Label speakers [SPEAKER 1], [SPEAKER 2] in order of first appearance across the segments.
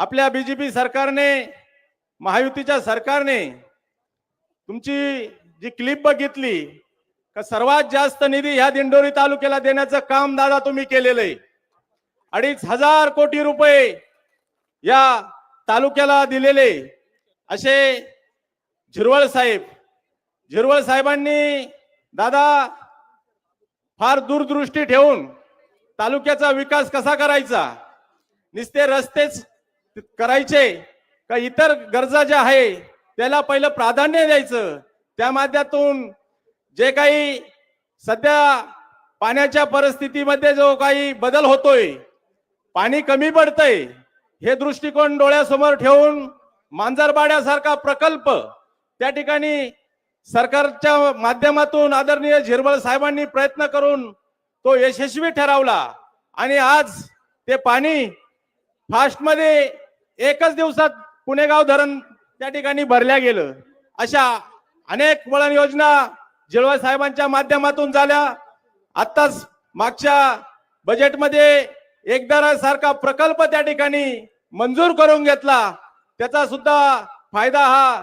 [SPEAKER 1] आपल्या बीजेपी सरकारने महायुतीच्या सरकारने तुमची जी क्लिप बघितली का सर्वात जास्त निधी ह्या दिंडोरी तालुक्याला देण्याचं काम दादा तुम्ही केलेलं आहे. अडीच हजार कोटी रुपये या तालुक्याला दिलेले असे झिरवळ साहेब झिरवळ साहेबांनी दादा फार दूरदृष्टी ठेवून तालुक्याचा विकास कसा करायचा? नुसते रस्तेच करायचे. का इतर गरजा ज्या आहे त्याला पहिलं प्राधान्य द्यायचं. त्या माध्यमातून जे काही सध्या पाण्याच्या परिस्थितीमध्ये जो काही बदल होतोय पाणी कमी पडतंय हे दृष्टिकोन डोळ्यासमोर ठेवून मांजरबाड्यासारखा प्रकल्प त्या ठिकाणी सरकारच्या माध्यमातून आदरणीय झिरवळ साहेबांनी प्रयत्न करून तो यशस्वी ठरवला. आणि आज ते पाणी फास्टमध्ये एकच दिवसात पुणेगाव धरण त्या ठिकाणी भरल्या गेलं. अशा अनेक वळण योजना जिळवा साहेबांच्या माध्यमातून झाल्या. आत्ताच मागच्या बजेटमध्ये एकदारासारखा प्रकल्प त्या ठिकाणी मंजूर करून घेतला. त्याचा सुद्धा फायदा हा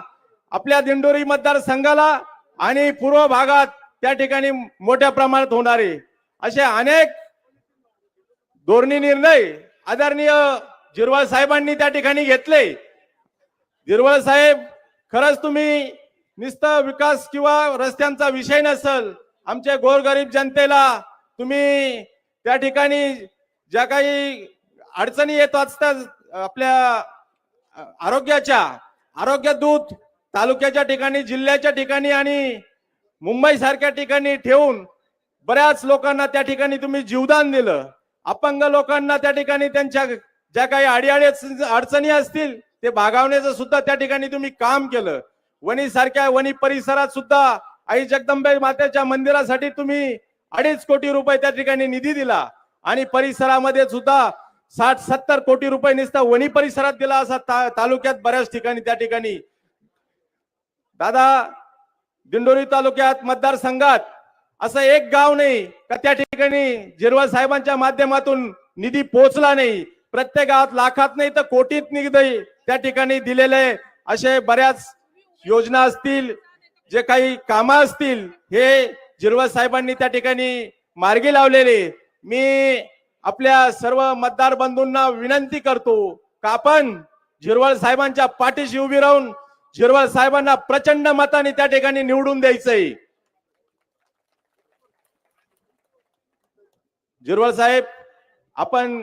[SPEAKER 1] आपल्या दिंडोरी मतदारसंघाला आणि पूर्व भागात त्या ठिकाणी मोठ्या प्रमाणात होणारे असे अनेक धोरणी निर्णय आदरणीय जिरवाळ साहेबांनी त्या ठिकाणी घेतले. जिरवाळ साहेब खरंच तुम्ही नुसतं विकास किंवा रस्त्यांचा विषय नसल आमच्या गोरगरीब जनतेला तुम्ही त्या ठिकाणी ज्या काही अडचणी येत असतात आपल्या आरोग्याच्या आरोग्य दूत तालुक्याच्या ठिकाणी जिल्ह्याच्या ठिकाणी आणि मुंबई सारख्या ठिकाणी ठेवून बऱ्याच लोकांना त्या ठिकाणी तुम्ही जीवदान दिलं. अपंग लोकांना त्या ठिकाणी त्यांच्या ज्या काही अडीअडी अडचणी असतील ते भागावण्याचं सुद्धा त्या ठिकाणी तुम्ही काम केलं. वणी सारख्या वणी परिसरात सुद्धा आई जगदंबे मातेच्या मंदिरासाठी तुम्ही अडीच कोटी रुपये त्या ठिकाणी निधी दिला. आणि परिसरामध्ये सुद्धा साठ सत्तर कोटी रुपये निसता वणी परिसरात दिला असा ता- तालुक्यात बऱ्याच ठिकाणी त्या ठिकाणी. दादा दिंडोरी तालुक्यात मतदारसंघात असं एक गाव नाही का त्या ठिकाणी जिरवा साहेबांच्या माध्यमातून निधी पोहोचला नाही? प्रत्येक गावात लाखात नाही तर कोटीत निधी त्या ठिकाणी दिलेले असे बऱ्याच योजना असतील जे काही कामं असतील हे जिरवळ साहेबांनी त्या ठिकाणी मार्गी लावलेले. मी आपल्या सर्व मतदार बंधूंना विनंती करतो का आपण झिरवळ साहेबांच्या पाठीशी उभी राहून झिरवळ साहेबांना प्रचंड मताने त्या ठिकाणी निवडून द्यायचंय. झिरवळ साहेब आपण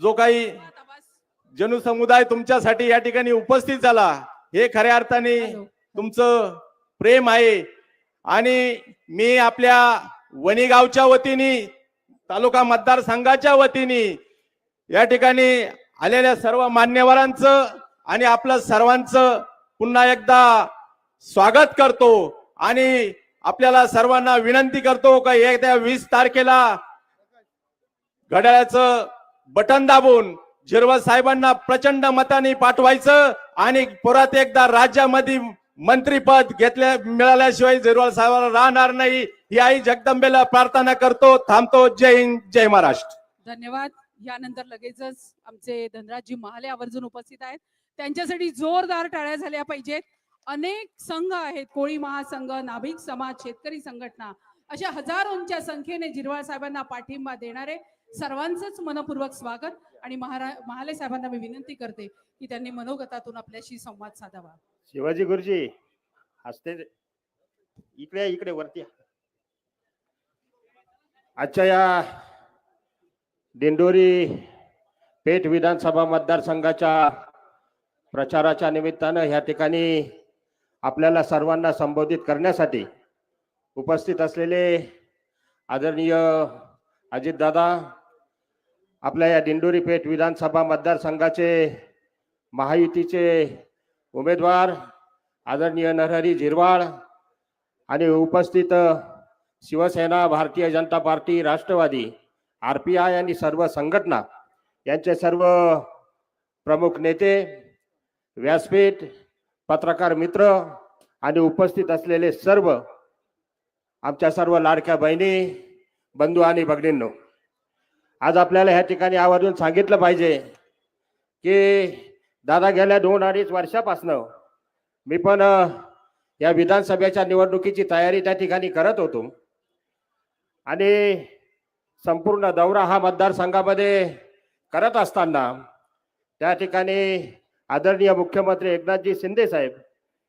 [SPEAKER 1] जो काही जनसमुदाय तुमच्यासाठी या ठिकाणी उपस्थित झाला हे खऱ्या अर्थाने तुमचं प्रेम आहे. आणि मी आपल्या वणी गावच्या वतीने तालुका मतदारसंघाच्या वतीने या ठिकाणी आलेल्या सर्व मान्यवरांचं आणि आपलं सर्वांचं पुन्हा एकदा स्वागत करतो आणि आपल्याला सर्वांना विनंती करतो का येत्या वीस तारखेला घड्याळाचं बटन दाबून झिरवळ साहेबांना प्रचंड मताने पाठवायचं आणि परत एकदा राज्यामध्ये मंत्रीपद घेतल्या मिळाल्याशिवाय झिरवळ साहेबांना राहणार नाही ही आई जगदंबेला प्रार्थना करतो. थांबतो. जय हिंद जय महाराष्ट्र.
[SPEAKER 2] धन्यवाद. यानंतर लगेचच आमचे धनराजजी महाले आवर्जून उपस्थित आहेत. त्यांच्यासाठी जोरदार टाळ्या झाल्या पाहिजेत. अनेक संघ आहेत कोळी महासंघ नाभिक समाज शेतकरी संघटना अशा हजारोंच्या संख्येने जिरवाळ साहेबांना पाठिंबा देणारे सर्वांचंच मनपूर्वक स्वागत आणि महारा महाले साहेबांना मी विनंती करते की त्यांनी मनोगतातून आपल्याशी संवाद साधावा.
[SPEAKER 3] शिवाजी गुरुजी हसते इकडे इकडे वरती आजच्या या दिंडोरी पेठ विधानसभा मतदारसंघाच्या प्रचाराच्या निमित्तानं ह्या ठिकाणी आपल्याला सर्वांना संबोधित करण्यासाठी उपस्थित असलेले आदरणीय अजितदादा आपल्या या दिंडोरी पेठ विधानसभा मतदारसंघाचे महायुतीचे उमेदवार आदरणीय नरहरी झिरवाळ आणि उपस्थित Shivsena Bharatiya Janata Party Rashtrawadi R P I आणि सर्व संघटना यांचे सर्व प्रमुख नेते व्यासपीठ पत्रकार मित्र आणि उपस्थित असलेले सर्व आमच्या सर्व लाडक्या बहिणी बंधू आणि भगिनींनो आज आपल्याला ह्या ठिकाणी आवर्जून सांगितलं पाहिजे की दादा गेल्या दोन अडीच वर्षापासनं मी पण या विधानसभेच्या निवडणुकीची तयारी त्या ठिकाणी करत होतो. आणि संपूर्ण दौरा हा मतदारसंघामध्ये करत असताना त्या ठिकाणी आदरणीय मुख्यमंत्री एकनाथजी शिंदे साहेब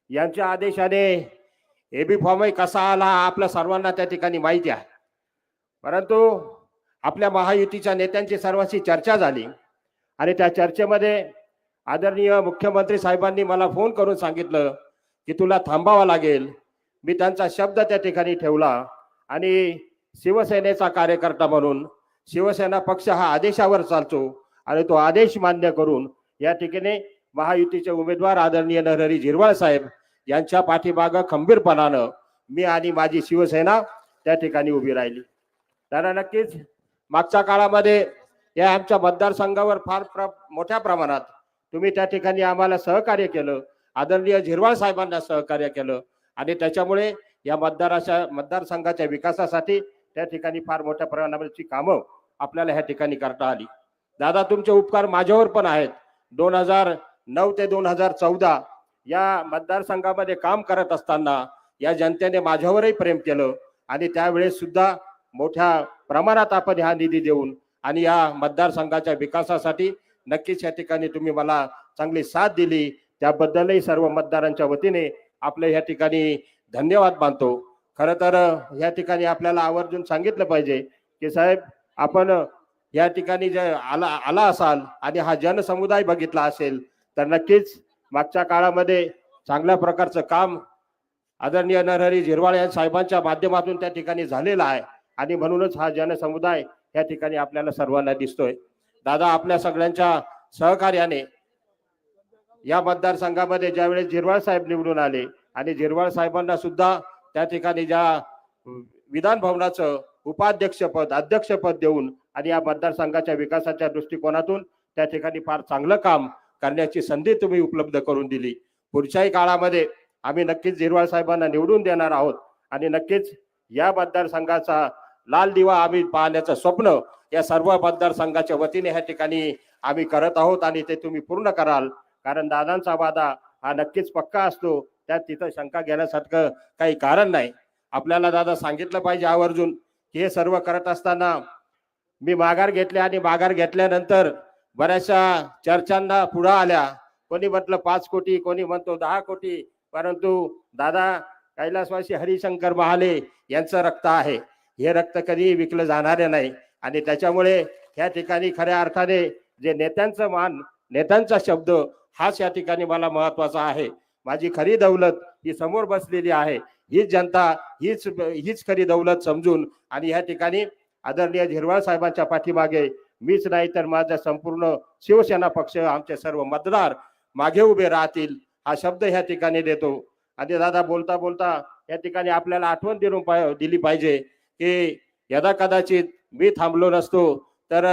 [SPEAKER 3] यांच्या आदेशाने एबी फॉर्मही कसा आला हा आपल्या सर्वांना त्या ठिकाणी माहिती आहे. परंतु आपल्या महायुतीच्या नेत्यांची सर्वांशी चर्चा झाली. आणि त्या चर्चेमध्ये आदरणीय मुख्यमंत्री साहेबांनी मला फोन करून सांगितलं की तुला थांबावं लागेल. मी त्यांचा शब्द त्या ठिकाणी ठेवला. आणि शिवसेनेचा कार्यकर्ता म्हणून शिवसेना पक्ष हा आदेशावर चालतो आणि तो आदेश मान्य करून या ठिकाणी महायुतीचे उमेदवार आदरणीय नरहरी झिरवाळ साहेब यांच्या पाठीमागं खंबीरपणानं मी आणि माझी शिवसेना त्या ठिकाणी उभी राहिली. त्यांना नक्कीच मागच्या काळामध्ये या आमच्या मतदारसंघावर फार प्र मोठ्या प्रमाणात तुम्ही त्या ठिकाणी आम्हाला सहकार्य केलं. आदरणीय झिरवाळ साहेबांना सहकार्य केलं. आणि त्याच्यामुळे या मतदाराच्या मतदारसंघाच्या विकासासाठी त्या ठिकाणी फार मोठ्या प्रमाणावरची कामं आपल्याला ह्या ठिकाणी करता आली. दादा तुमचे उपकार माझ्यावर पण आहेत. दोन हजार नऊ ते दोन हजार चौदा या मतदारसंघामध्ये काम करत असताना या जनतेने माझ्यावरही प्रेम केलं. आणि त्यावेळेस सुद्धा मोठ्या प्रमाणात आपण हा निधी देऊन आणि या मतदारसंघाच्या विकासासाठी नक्कीच या ठिकाणी तुम्ही मला चांगली साथ दिली. त्याबद्दलही सर्व मतदारांच्या वतीने आपले या ठिकाणी धन्यवाद मानतो. खरं तर या ठिकाणी आपल्याला आवर्जून सांगितलं पाहिजे की साहेब आपण या ठिकाणी जे आला आला असाल आणि हा जनसमुदाय बघितला असेल तर नक्कीच मागच्या काळामध्ये चांगल्या प्रकारचं काम आदरणीय नरहरी झिरवाळ या साहेबांच्या माध्यमातून त्या ठिकाणी झालेलं आहे. आणि म्हणूनच हा जनसमुदाय या ठिकाणी आपल्याला सर्वांना दिसतोय. दादा आपल्या सगळ्यांच्या सहकार्याने या मतदारसंघामध्ये ज्यावेळेस झिरवाळ साहेब निवडून आले आणि झिरवाळ साहेबांना सुद्धा त्या ठिकाणी ज्या विधान भवनाचं उपाध्यक्षपद अध्यक्षपद देऊन आणि या मतदारसंघाच्या विकासाच्या दृष्टिकोनातून त्या ठिकाणी फार चांगलं काम करण्याची संधी तुम्ही उपलब्ध करून दिली. पुढच्याही काळामध्ये आम्ही नक्कीच झिरवाळ साहेबांना निवडून देणार आहोत आणि नक्कीच या मतदारसंघाचा लाल दिवा आम्ही पाहण्याचं स्वप्न या सर्व मतदारसंघाच्या वतीने ह्या ठिकाणी आम्ही करत आहोत आणि ते तुम्ही पूर्ण कराल. कारण दादांचा वादा हा नक्कीच पक्का असतो. त्यात तिथं शंका घेण्यासारखं काही कारण नाही. आपल्याला दादा सांगितलं पाहिजे आवर्जून की हे सर्व करत असताना मी माघार घेतले आणि माघार घेतल्यानंतर बऱ्याचशा चर्चांना पुढं आल्या. कोणी म्हटलं पाच कोटी कोणी म्हणतो दहा कोटी परंतु दादा कैलासवासी हरिशंकर महाले यांचं रक्त आहे. हे रक्त कधीही विकलं जाणारे नाही. आणि त्याच्यामुळे या ठिकाणी खऱ्या अर्थाने जे नेत्यांचं मान नेत्यांचा शब्द हाच या ठिकाणी मला महत्त्वाचा आहे. माझी खरी दौलत ही समोर बसलेली आहे. हीच जनता हीच हीच खरी दौलत समजून आणि या ठिकाणी आदरणीय झिरवाळ साहेबांच्या पाठीमागे मीच नाही तर माझा संपूर्ण शिवसेना पक्ष आमचे सर्व मतदार मागे उभे राहतील हा शब्द ह्या ठिकाणी देतो. आणि दादा बोलता बोलता या ठिकाणी आपल्याला आठवण दिली दिली पाहिजे. की यदा कदाचित मी थांबलो नसतो तर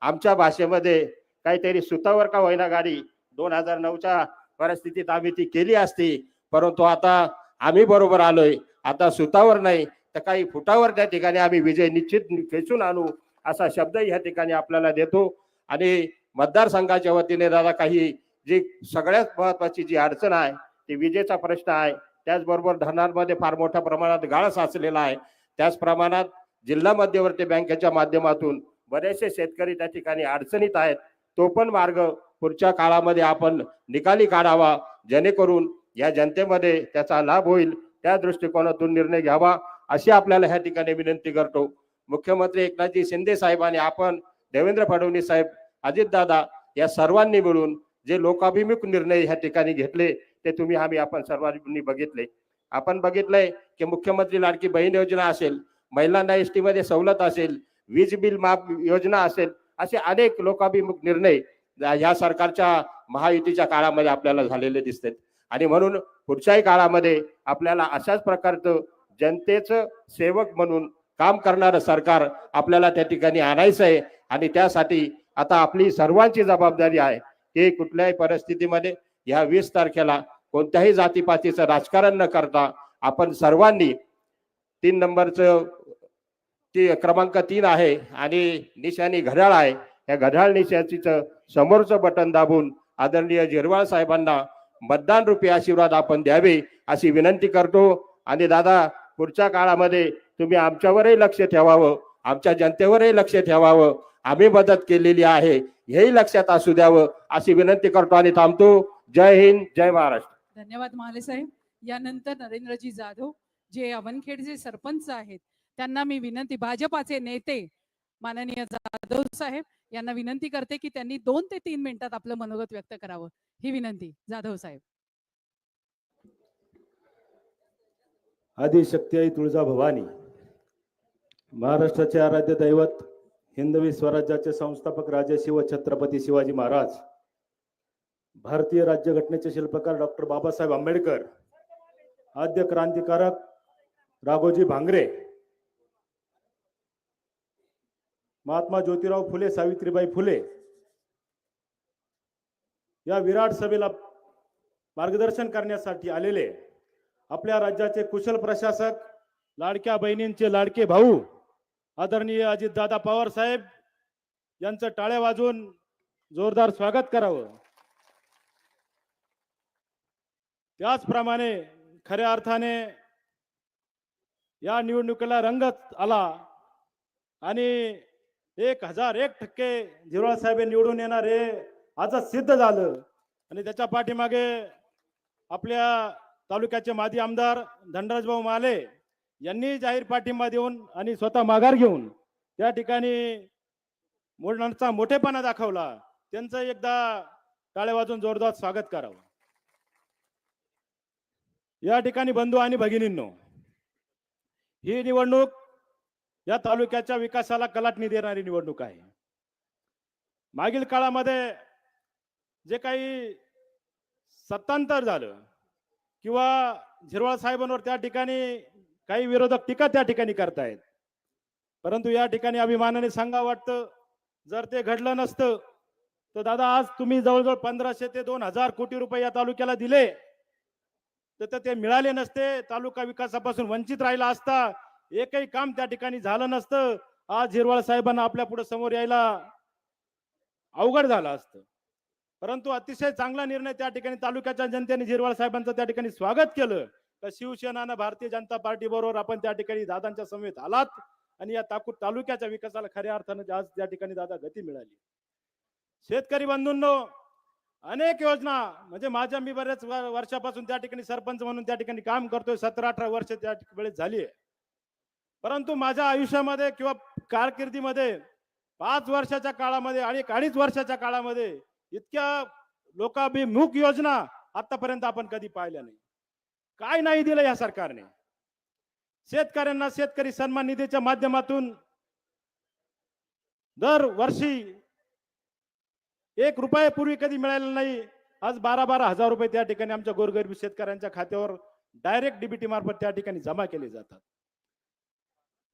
[SPEAKER 3] आमच्या भाषेमध्ये काहीतरी सुतावर का होईना गाडी दोन हजार नऊच्या परिस्थितीत आम्ही ती केली असती. परंतु आता आम्ही बरोबर आलोय. आता सुतावर नाही तर काही फुटावर त्या ठिकाणी आम्ही विजय निश्चित खेचून आणू असा शब्द या ठिकाणी आपल्याला देतो. आणि मतदारसंघाच्या वतीने दादा काही जी सगळ्यात महत्वाची जी अडचण आहे ती विजेचा प्रश्न आहे. त्याचबरोबर धरणांमध्ये फार मोठ्या प्रमाणात गाळ साचलेला आहे. त्याच प्रमाणात जिल्हा मध्यवर्ती बँकेच्या माध्यमातून बरेचसे शेतकरी त्या ठिकाणी अडचणीत आहेत. तो पण मार्ग पुढच्या काळामध्ये आपण निकाली काढावा जेणेकरून या जनतेमध्ये त्याचा लाभ होईल. त्या दृष्टिकोनातून निर्णय घ्यावा अशी आपल्याला ह्या ठिकाणी विनंती करतो. मुख्यमंत्री एकनाथजी शिंदे साहेब आणि आपण देवेंद्र फडणवीस साहेब अजितदादा या सर्वांनी मिळून जे लोकाभिमुख निर्णय ह्या ठिकाणी घेतले ते तुम्ही आम्ही आपण सर्वांनी बघितले. आपण बघितलंय की मुख्यमंत्री लाडकी बहीण योजना असेल महिलांना एस टी मध्ये सवलत असेल वीज बिल माफ योजना असेल असे अनेक लोकाभिमुख निर्णय ह्या सरकारच्या महायुतीच्या काळामध्ये आपल्याला झालेले दिसतात. आणि म्हणून पुढच्याही काळामध्ये आपल्याला अशाच प्रकारचं जनतेचं सेवक म्हणून काम करणारं सरकार आपल्याला त्या ठिकाणी आणायचं आहे. आणि त्यासाठी आता आपली सर्वांची जबाबदारी आहे की कुठल्याही परिस्थितीमध्ये ह्या वीस तारखेला कोणत्याही जातीपातीचं राजकारण न करता आपण सर्वांनी तीन नंबरचं ती क्रमांक तीन आहे आणि निशाणी घड्याळ आहे. या घड्याळ निशाचीचं समोरचं बटन दाबून आदरणीय जिरवाळ साहेबांना मतदान रूपी आशीर्वाद आपण द्यावे अशी विनंती करतो. आणि दादा पुढच्या काळामध्ये तुम्ही आमच्यावरही लक्ष ठेवावं आमच्या जनतेवरही लक्ष ठेवावं. आम्ही मदत केलेली आहे हेही लक्षात असू द्यावं अशी विनंती करतो आणि थांबतो. जय हिंद जय महाराष्ट्र.
[SPEAKER 2] धन्यवाद महाले साहेब यानंतर नरेंद्रजी जाधव जे अवनखेडचे सरपंच आहेत त्यांना मी विनंती भाजपाचे नेते माननीय जाधव साहेब यांना विनंती करते की त्यांनी दोन ते तीन मिनिटात आपलं मनोगत व्यक्त करावं. ही विनंती जाधव साहेब.
[SPEAKER 4] आदि शक्ती आई तुळजा भवानी महाराष्ट्राचे आराध्य दैवत हिंदवी स्वराज्याचे संस्थापक राजे शिव छत्रपती शिवाजी महाराज भारतीय राज्यघटनेचे शिल्पकार डॉक्टर बाबासाहेब आंबेडकर आद्य क्रांतिकारक राघोजी भांगरे महात्मा ज्योतिराव फुले सावित्रीबाई फुले या विराट सभेला मार्गदर्शन करण्यासाठी आलेले आपल्या राज्याचे कुशल प्रशासक लाडक्या बहिणींचे लाडके भाऊ आदरणीय अजितदादा पवार साहेब यांचं टाळ्या वाजवून जोरदार स्वागत करावं. त्याचप्रमाणे खऱ्या अर्थाने या निवडणुकीला रंगत आला आणि एक हजार एक टक्के झिरवाळ साहेब निवडून येणार हे आजच सिद्ध झालं. आणि त्याच्या पाठीमागे आपल्या तालुक्याचे माजी आमदार धनराजभाऊ माले यांनी जाहीर पाठिंबा देऊन आणि स्वतः माघार घेऊन त्या ठिकाणी मुलांचा मोठेपणा दाखवला. त्यांचं एकदा टाळे वाजून जोरदार स्वागत करावं. या ठिकाणी बंधू आणि भगिनींनो ही निवडणूक या तालुक्याच्या विकासाला कलाटणी देणारी निवडणूक आहे. मागील काळामध्ये जे काही सत्तांतर झालं किंवा झिरवाळ साहेबांवर त्या ठिकाणी काही विरोधक टीका त्या ठिकाणी करतायत. परंतु या ठिकाणी अभिमानाने सांगा वाटतं जर ते घडलं नसतं तर दादा आज तुम्ही जवळजवळ पंधराशे ते दोन हजार कोटी रुपये या तालुक्याला दिले तर ते मिळाले नसते. तालुका विकासापासून वंचित राहिला असता एकही काम त्या ठिकाणी झालं नसतं. आज हिरवाळ साहेबांना आपल्या पुढे समोर यायला अवघड झालं असतं. परंतु अतिशय चांगला निर्णय त्या ठिकाणी तालुक्याच्या जनतेने झिरवाळ साहेबांचं त्या ठिकाणी स्वागत केलं. तर शिवसेनानं भारतीय जनता पार्टी बरोबर आपण त्या ठिकाणी दादांच्या समेत आलात आणि या ताकूर तालुक्याच्या विकासाला खऱ्या अर्थानं आज त्या ठिकाणी दादा गती मिळाली. शेतकरी बंधूंनो अनेक योजना म्हणजे माझ्या मी बऱ्याच वर्षापासून त्या ठिकाणी सरपंच म्हणून त्या ठिकाणी काम करतोय सतरा अठरा वर्ष त्या वेळेस झाली आहे. परंतु माझ्या आयुष्यामध्ये किंवा कारकिर्दीमध्ये पाच वर्षाच्या काळामध्ये आणि अडीच वर्षाच्या काळामध्ये इतक्या लोकाभिमुख योजना आतापर्यंत आपण कधी पाहिल्या नाही. काय नाही दिलं या सरकारने. शेतकऱ्यांना शेतकरी सन्मान निधीच्या माध्यमातून दर वर्षी एक रुपया पूर्वी कधी मिळालेला नाही. आज बारा बारा हजार रुपये त्या ठिकाणी आमच्या गोरगरीब शेतकऱ्यांच्या खात्यावर डायरेक्ट डीबीटी मार्फत त्या ठिकाणी जमा केले जातात.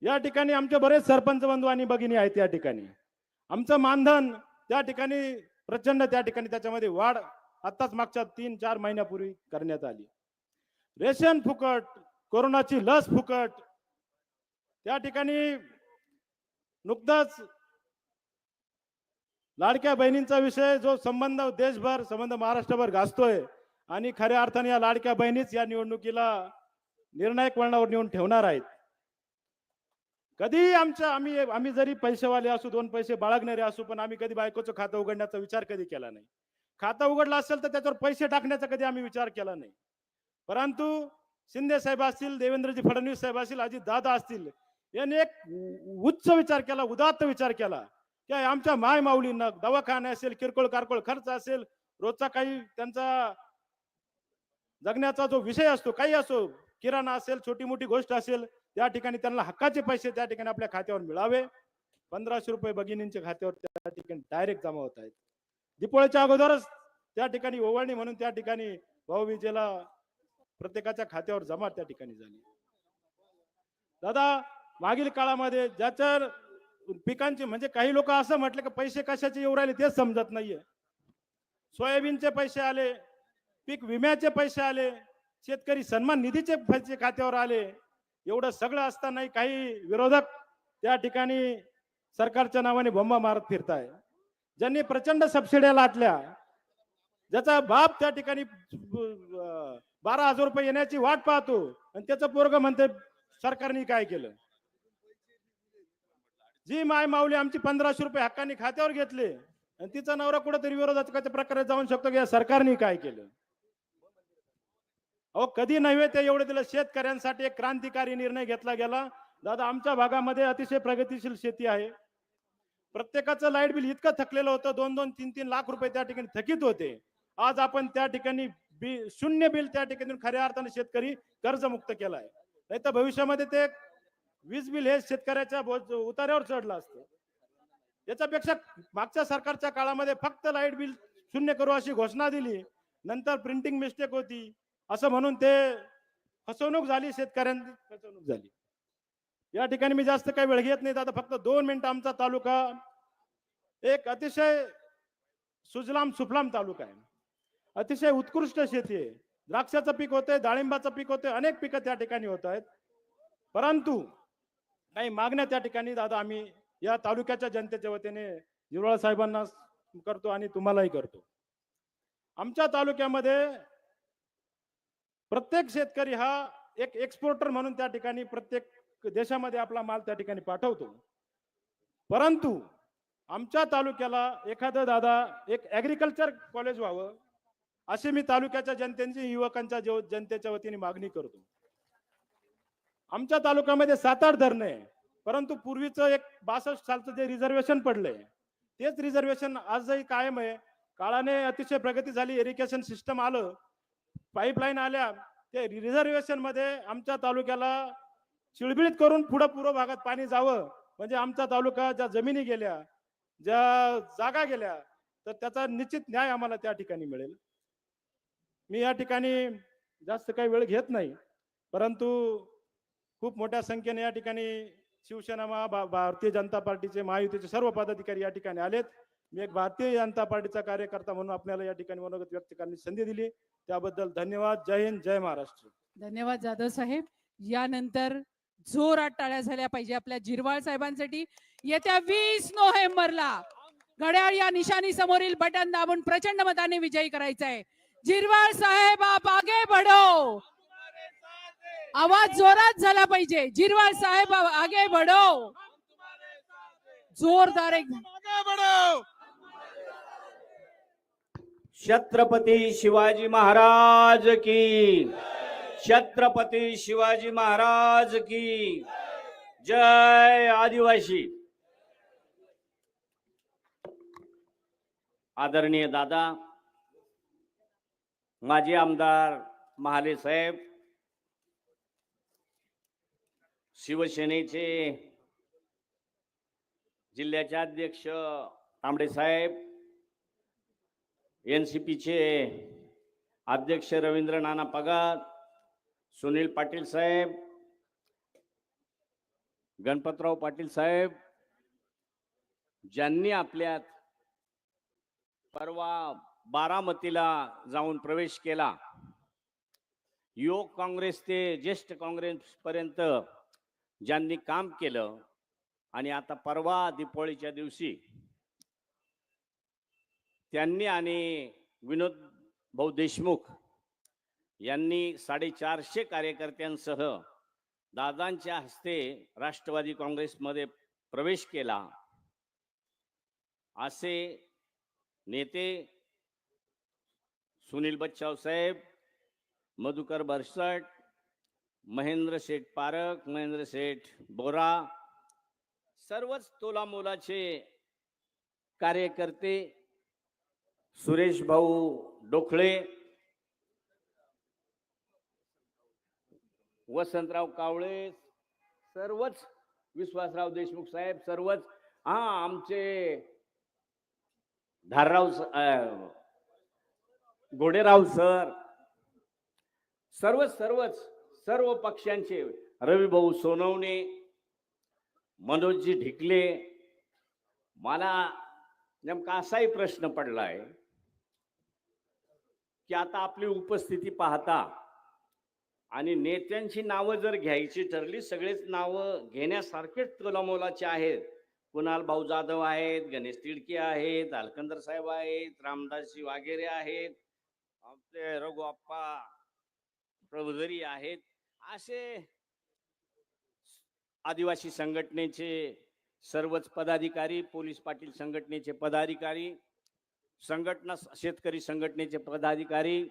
[SPEAKER 4] या ठिकाणी आमचे बरेच सरपंच बंधू आणि भगिनी आहेत या ठिकाणी. आमचं मानधन त्या ठिकाणी प्रचंड त्या ठिकाणी त्याच्यामध्ये वाढ आताच मागच्या तीन चार महिन्यापूर्वी करण्यात आली. रेशन फुकट कोरोनाची लस फुकट त्या ठिकाणी नुकताच लाडक्या बहिणींचा विषय जो संबंध देशभर संबंध महाराष्ट्रभर गाजतोय आणि खऱ्या अर्थाने या लाडक्या बहिणीच या निवडणुकीला निर्णायक वळणावर नेऊन ठेवणार आहेत. कधी आमच्या आम्ही आम्ही जरी पैसेवाले असू दोन पैसे बाळगणारे असू पण आम्ही कधी बायकोचं खातं उघडण्याचा विचार कधी केला नाही. खातं उघडलं असेल तर त्याच्यावर पैसे टाकण्याचा कधी आम्ही विचार केला नाही. परंतु शिंदे साहेब असतील देवेंद्रजी फडणवीस साहेब असतील अजित दादा असतील यांनी एक उच्च विचार केला उदात्त विचार केला. की आमच्या माय माऊलींना दवाखाना असेल किरकोळ कारकोळ खर्च असेल रोजचा काही त्यांचा जगण्याचा जो विषय असतो काही असो किराणा असेल छोटी मोठी गोष्ट असेल त्या ठिकाणी त्यांना हक्काचे पैसे त्या ठिकाणी आपल्या खात्यावर मिळावे. पंधराशे रुपये भगिनींच्या खात्यावर त्या ठिकाणी डायरेक्ट जमा होत आहेत. दिपोळीच्या अगोदरच त्या ठिकाणी ओवाळणी म्हणून त्या ठिकाणी भाऊबीजेला प्रत्येकाच्या खात्यावर जमा त्या ठिकाणी झाली. दादा मागील काळामध्ये ज्याच्या पिकांचे म्हणजे काही लोक असं म्हटलं की पैसे कशाचे येऊ राहिले तेच समजत नाहीये. सोयाबीनचे पैसे आले पीक विम्याचे पैसे आले शेतकरी सन्मान निधीचे पैसे खात्यावर आले. एवढं सगळं असतानाही काही विरोधक त्या ठिकाणी सरकारच्या नावाने बोंबा मारत फिरताय. ज्यांनी प्रचंड सबसिड्या लाटल्या ज्याचा बाप त्या ठिकाणी बारा हजार रुपये येण्याची वाट पाहतो. आणि त्याचं पोरग म्हणते सरकारने काय केलं? जी माय माऊली आमची पंधराशे रुपये हक्कांनी खात्यावर घेतले आणि तिचा नवरा कुठेतरी विरोधाच्या प्रकारे जाऊन शकतो की या सरकारने काय केलं? अहो कधी नव्हे ते एवढे दिलं. शेतकऱ्यांसाठी एक क्रांतिकारी निर्णय घेतला गेला. दादा आमच्या भागामध्ये अतिशय प्रगतिशील शेती आहे. प्रत्येकाचं लाइट बिल इतकं थकलेलं होतं. दोन दोन तीन तीन लाख रुपये त्या ठिकाणी थकीत होते. आज आपण त्या ठिकाणी बी शून्य बिल त्या ठिकाणी खऱ्या अर्थाने शेतकरी कर्जमुक्त केलाय. नाही तर भविष्यामध्ये ते वीज बिल हे शेतकऱ्याच्या उतार्यावर चढलं असतं. याच्यापेक्षा मागच्या सरकारच्या काळामध्ये फक्त लाइट बिल शून्य करू अशी घोषणा दिली. नंतर प्रिंटिंग मिस्टेक होती. असं म्हणून ते फसवणूक झाली शेतकऱ्यांची फसवणूक झाली. या ठिकाणी मी जास्त काही वेळ घेत नाही. आता फक्त दोन मिनिटं आमचा तालुका एक अतिशय सुजलाम सुफलाम तालुका आहे. अतिशय उत्कृष्ट शेती आहे. द्राक्षाचं पीक होतंय डाळिंबाचं पीक होतंय अनेक पिकं त्या ठिकाणी होत आहेत. परंतु नाही मागण्या त्या ठिकाणी दादा आम्ही या तालुक्याच्या जनतेच्या वतीने जिरवाळ साहेबांना करतो आणि तुम्हालाही करतो. आमच्या तालुक्यामध्ये प्रत्येक शेतकरी हा एक एक्सपोर्टर म्हणून त्या ठिकाणी प्रत्येक देशामध्ये आपला माल त्या ठिकाणी पाठवतो. परंतु आमच्या तालुक्याला एखादं दादा एक ॲग्रिकल्चर कॉलेज व्हावं अशी मी तालुक्याच्या जनतेची युवकांच्या जनतेच्या वतीने मागणी करतो. आमच्या तालुक्यामध्ये सात आठ धरणे आहे. परंतु पूर्वीचं एक बासष्ट सालचं जे रिझर्वेशन पडलंय तेच रिझर्वेशन आजही कायम आहे. काळाने अतिशय प्रगती झाली इरिगेशन सिस्टम आलं पाईपलाईन आल्या ते रिझर्वेशनमध्ये आमच्या तालुक्याला चिळबिळीत करून पुढं पूर्व भागात पाणी जावं म्हणजे आमचा तालुका ज्या जमिनी गेल्या ज्या जागा गेल्या तर त्याचा निश्चित न्याय आम्हाला त्या ठिकाणी मिळेल. मी या ठिकाणी जास्त काही वेळ घेत नाही परंतु खूप मोठ्या संख्येने या ठिकाणी शिवसेना महा भारतीय जनता पार्टीचे महायुतीचे सर्व पदाधिकारी या ठिकाणी आलेत. मी एक भारतीय जनता पार्टीचा कार्यकर्ता म्हणून आपल्याला या ठिकाणी मनोगत व्यक्त करण्याची संधी दिली. त्याबद्दल धन्यवाद. जय हिंद जय महाराष्ट्र.
[SPEAKER 2] धन्यवाद जाधव साहेब. यानंतर जोरात टाळ्या झाल्या पाहिजे आपल्या जिरवाळ साहेबांसाठी. येत्या वीस नोव्हेंबरला घड्याळ या निशाणी समोरील बटन दाबून प्रचंड मताने विजयी करायचा आहे जिरवाळ साहेब आप आगे बढो. आवाज जोरात झाला पाहिजे. जिरवाळ साहेब आगे बढो. जोरदार एक
[SPEAKER 5] छत्रपती शिवाजी महाराज की छत्रपती शिवाजी महाराज की जय आदिवासी. आदरणीय दादा माजी आमदार महाले साहेब शिवसेनेचे जिल्ह्याचे अध्यक्ष तांबडे साहेब एन सी पीचे अध्यक्ष रवींद्र नाना पगार सुनील पाटील साहेब गणपतराव पाटील साहेब ज्यांनी आपल्यात परवा बारामतीला जाऊन प्रवेश केला. युवक काँग्रेस ते ज्येष्ठ काँग्रेस पर्यंत ज्यांनी काम केलं आणि आता परवा दीपावळीच्या दिवशी त्यांनी आणि विनोद भाऊ देशमुख यांनी साडेचारशे कार्यकर्त्यांसह दादांच्या हस्ते राष्ट्रवादी काँग्रेसमध्ये प्रवेश केला. असे नेते सुनील बच्चाव साहेब मधुकर बरसट महेंद्र शेठ पारक महेंद्र शेठ बोरा सर्वच तोलामोलाचे कार्यकर्ते सुरेश भाऊ डोखळे वसंतराव कावळे सर्वच विश्वासराव देशमुख साहेब सर्वच हा आमचे धारराव घोडेराव सर सर्वच सर्वच सर्व पक्षांचे रविभाऊ सोनवणे मनोजजी ढिकले मला नेमका असाही प्रश्न पडलाय की आता आपली उपस्थिती पाहता आणि नेत्यांची नावं जर घ्यायची ठरली सगळेच नावं घेण्यासारखेच तोलामोलाचे आहेत. कुणाल भाऊ जाधव आहेत गणेश तिडके आहेत अलकंदर साहेब आहेत रामदासजी वागेरे आहेत आपले रघुआप्पा प्रभुधरी आहेत. असे आदिवासी संघटनेचे सर्वच पदाधिकारी पोलीस पाटील संघटनेचे पदाधिकारी संघटना शेतकरी संघटनेचे पदाधिकारी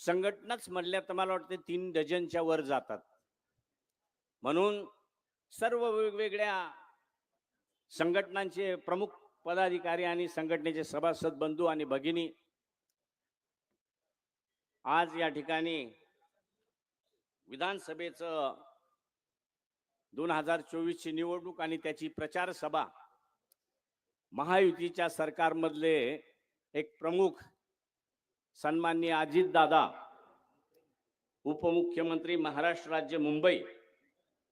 [SPEAKER 5] संघटनाच म्हणल्या तर मला वाटते तीन डझनच्या वर जातात. म्हणून सर्व वेगवेगळ्या संघटनांचे प्रमुख पदाधिकारी आणि संघटनेचे सभासद बंधू आणि भगिनी आज या ठिकाणी विधानसभेचं दोन हजार चोवीसची निवडणूक आणि त्याची प्रचार सभा महायुतीच्या सरकारमधले एक प्रमुख सन्माननीय अजितदादा उपमुख्यमंत्री महाराष्ट्र राज्य मुंबई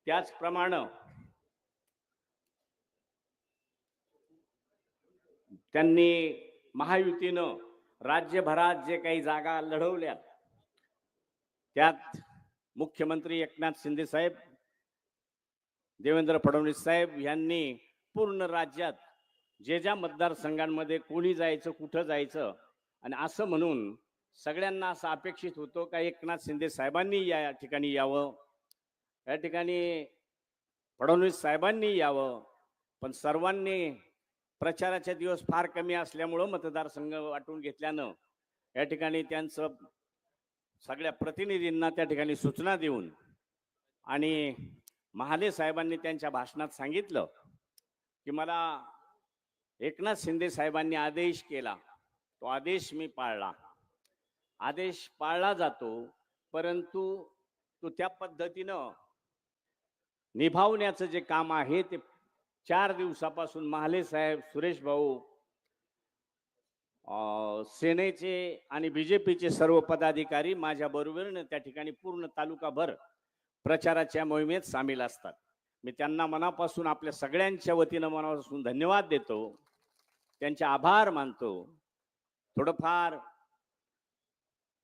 [SPEAKER 5] त्याचप्रमाणे त्यांनी महायुतीनं राज्यभरात जे काही जागा लढवल्या त्यात मुख्यमंत्री एकनाथ शिंदे साहेब देवेंद्र फडणवीस साहेब यांनी पूर्ण राज्यात जे ज्या मतदारसंघांमध्ये कोणी जायचं कुठं जायचं आणि असं म्हणून सगळ्यांना असं अपेक्षित होतो का एकनाथ शिंदे साहेबांनी या ठिकाणी यावं? या ठिकाणी फडणवीस साहेबांनी यावं? पण सर्वांनी प्रचाराचे दिवस फार कमी असल्यामुळं मतदारसंघ वाटून घेतल्यानं या ठिकाणी त्यांचं सगळ्या प्रतिनिधींना त्या ठिकाणी सूचना देऊन आणि महाले साहेबांनी त्यांच्या भाषणात सांगितलं की मला एकनाथ शिंदे साहेबांनी आदेश केला तो आदेश मी पाळला. आदेश पाळला जातो परंतु तो त्या पद्धतीनं निभावण्याचं जे काम आहे ते चार दिवसापासून महाले साहेब सुरेश भाऊ सेनेचे आणि बी जे पीचे सर्व पदाधिकारी माझ्या बरोबरीनं त्या ठिकाणी पूर्ण तालुकाभर प्रचाराच्या मोहिमेत सामील असतात. मी त्यांना मनापासून आपल्या सगळ्यांच्या वतीनं मनापासून धन्यवाद देतो. त्यांचे आभार मानतो. थोडंफार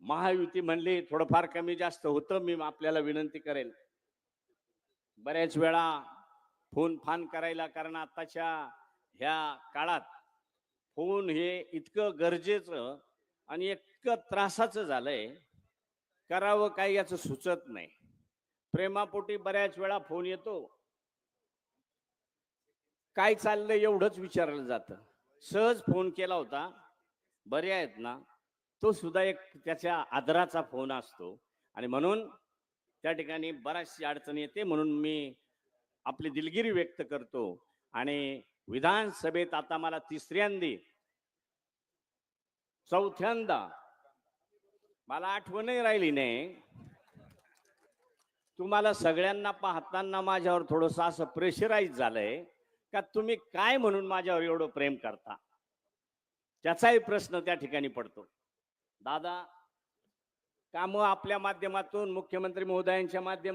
[SPEAKER 5] महायुती म्हणली थोडंफार कमी जास्त होतं मी आपल्याला विनंती करेल बऱ्याच वेळा फोन फान करायला कारण आताच्या ह्या काळात फोन हे इतकं गरजेचं आणि इतकं त्रासाचं झालंय करावं काय याचं सुचत नाही. प्रेमापोटी बऱ्याच वेळा फोन येतो. काय चाललंय एवढंच विचारलं जातं. सहज फोन केला होता. बरे आहेत ना? तो सुद्धा एक त्याच्या आदराचा फोन असतो. आणि म्हणून त्या ठिकाणी बऱ्याचशी अडचण येते म्हणून मी आपली दिलगिरी व्यक्त करतो. आणि विधानसभेत आता मला तिसऱ्यांदी चौथ्यांदा मला आठवणही राहिली नाही तुम्हाला सगळ्यांना पाहताना माझ्यावर थोडस असं प्रेशराईज झालंय का तुम्ही काय म्हणून माझ्यावर एवढं प्रेम करता? त्याचाही प्रश्न त्या ठिकाणी पडतो. दादा कामं आपल्या माध्यमातून मुख्यमंत्री महोदयांच्या माध्यमातून